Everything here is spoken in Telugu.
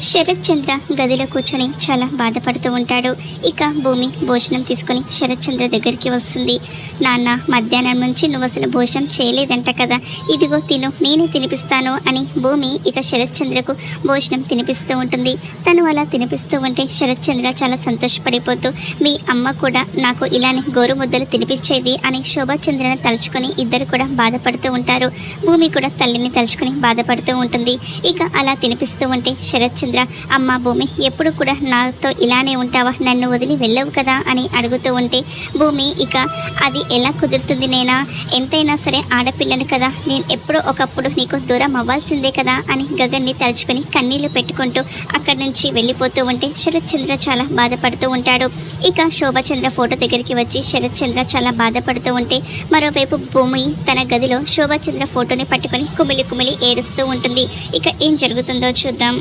శరత్ చంద్ర గదిలో కూర్చొని చాలా బాధపడుతూ ఉంటాడు. ఇక భూమి భోజనం తీసుకొని శరత్ చంద్ర దగ్గరికి వస్తుంది. నాన్న మధ్యాహ్నం నుంచి నువ్వు అసలు భోజనం చేయలేదంట కదా. ఇదిగో తిను నేనే తినిపిస్తాను అని భూమి ఇక శరత్ చంద్రకు భోజనం తినిపిస్తూ ఉంటుంది. తను అలా తినిపిస్తూ ఉంటే శరత్ చంద్ర చాలా సంతోషపడిపోతూ మీ అమ్మ కూడా నాకు ఇలానే గోరు ముద్దలు తినిపించేది అని శోభాచంద్రను తలుచుకొని ఇద్దరు కూడా బాధపడుతూ ఉంటారు. భూమి కూడా తల్లిని తలుచుకొని బాధపడుతూ ఉంటుంది. ఇక అలా తినిపిస్తూ ఉంటే శరత్ వసుంధర అమ్మ భూమి ఎప్పుడు కూడా నాతో ఇలానే ఉంటావా? నన్ను వదిలి వెళ్ళవు కదా అని అడుగుతూ ఉంటే భూమి ఇక అది ఎలా కుదురుతుంది నేనా? ఎంతైనా సరే ఆడపిల్లను కదా. నేను ఎప్పుడో ఒకప్పుడు నీకు దూరం అవ్వాల్సిందే కదా అని గగన్ని తలుచుకొని కన్నీళ్ళు పెట్టుకుంటూ అక్కడి నుంచి వెళ్ళిపోతూ ఉంటే శరత్ చంద్ర చాలా బాధపడుతూ ఉంటాడు. ఇక శోభచంద్ర ఫోటో దగ్గరికి వచ్చి శరత్ చంద్ర చాలా బాధపడుతూ ఉంటే మరోవైపు భూమి తన గదిలో శోభచంద్ర ఫోటోని పట్టుకొని కుమిలి కుమిలి ఏడుస్తూ ఉంటుంది. ఇక ఏం జరుగుతుందో చూద్దాం.